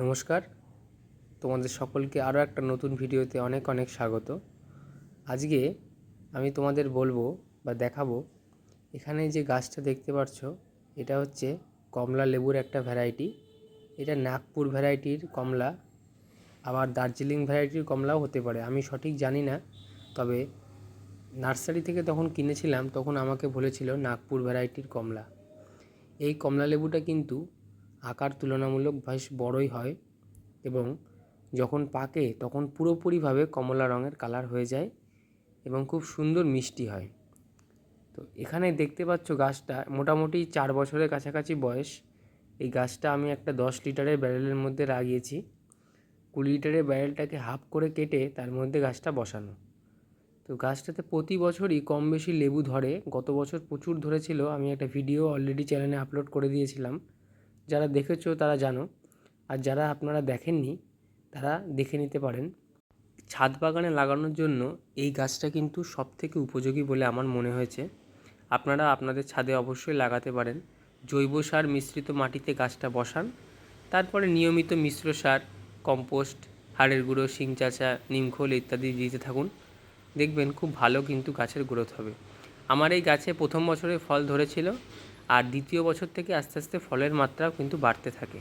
নমস্কার। তোমাদের সকলকে আরও একটা নতুন ভিডিওতে অনেক অনেক স্বাগত। আজকে আমি তোমাদের বলব বা দেখাবো এখানে যে গাছটা দেখতে পাচ্ছ, এটা হচ্ছে কমলা লেবুর একটা ভ্যারাইটি এটা নাগপুর ভ্যারাইটির কমলা, আবার দার্জিলিং ভ্যারাইটির কমলাও হতে পারে। আমি সঠিক জানি না, তবে নার্সারি থেকে তখন কিনেছিলাম, তখন আমাকে বলেছিল নাগপুর ভ্যারাইটির কমলা। এই কমলা লেবুটা কিন্তু আকার তুলনামূলক বেশ বড়ই হয় এবং যখন পাকে তখন পুরোপুরিভাবে কমলা রঙের কালার হয়ে যায় এবং খুব সুন্দর মিষ্টি হয়। তো এখানে দেখতে পাচ্ছ গাছটা, মোটামুটি চার বছরের কাছাকাছি বয়স। এই গাছটা আমি একটা দশ লিটারের ব্যারেলের মধ্যে লাগিয়েছি। কুড়ি লিটারের ব্যারেলটাকে হাফ করে কেটে তার মধ্যে গাছটা বসানো। তো গাছটাতে প্রতি বছরই কম বেশি লেবু ধরে। গত বছর প্রচুর ধরেছিল। আমি একটা ভিডিও অলরেডি চ্যানেলে আপলোড করে দিয়েছিলাম। যারা দেখেছ তারা জানো। আর যারা আপনারা দেখেননি, তারা দেখে নিতে পারেন। ছাদ বাগানে লাগানোর জন্য এই গাছটা কিন্তু সব থেকে উপযোগী বলে আমার মনে হয়েছে। আপনারা আপনাদের ছাদে অবশ্যই লাগাতে পারেন। জৈব সার মিশ্রিত মাটিতে গাছটা বসান। তারপরে নিয়মিত মিশ্র সার, কম্পোস্ট, হাড়ের গুঁড়ো, শিং, চাচা নিমখোল ইত্যাদি দিতে থাকুন। দেখবেন খুব ভালো কিন্তু গাছের গ্রোথ হবে। আমার এই গাছে প্রথম বছরে ফল ধরেছিল। আর দ্বিতীয় বছর থেকে আস্তে আস্তে ফলের মাত্রাও কিন্তু বাড়তে থাকে।